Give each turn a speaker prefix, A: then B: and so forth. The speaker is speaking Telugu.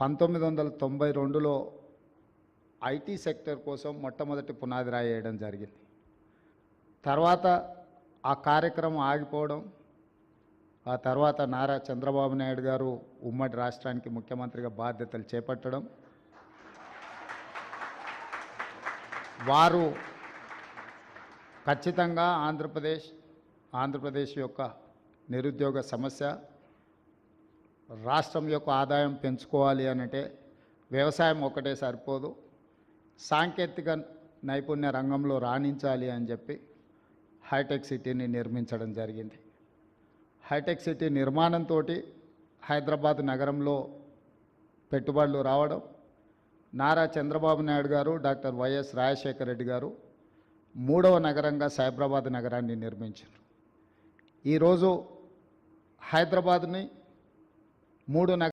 A: పంతొమ్మిది వందల తొంభై రెండులో ఐటీ సెక్టర్ కోసం మొట్టమొదటి పునాది రాయడం జరిగింది. తర్వాత ఆ కార్యక్రమం ఆగిపోవడం ఆ తర్వాత నారా చంద్రబాబు నాయుడు గారు ఉమ్మడి రాష్ట్రానికి ముఖ్యమంత్రిగా బాధ్యతలు చేపట్టడం వారు ఖచ్చితంగా ఆంధ్రప్రదేశ్ ఆంధ్రప్రదేశ్ యొక్క నిరుద్యోగ సమస్య రాష్ట్రం యొక్క ఆదాయం పెంచుకోవాలి అనంటే వ్యవసాయం ఒకటే సరిపోదు. సాంకేతిక నైపుణ్య రంగంలో రాణించాలి అని చెప్పి హైటెక్ సిటీని నిర్మించడం జరిగింది. హైటెక్ సిటీ నిర్మాణంతో హైదరాబాద్ నగరంలో పెట్టుబడులు రావడం నారా చంద్రబాబు నాయుడు గారు డాక్టర్ వైఎస్ రాజశేఖర రెడ్డి గారు మూడవ నగరంగా సైబరాబాద్ నగరాన్ని నిర్మించారు. ఈరోజు హైదరాబాద్ని మూడు నగ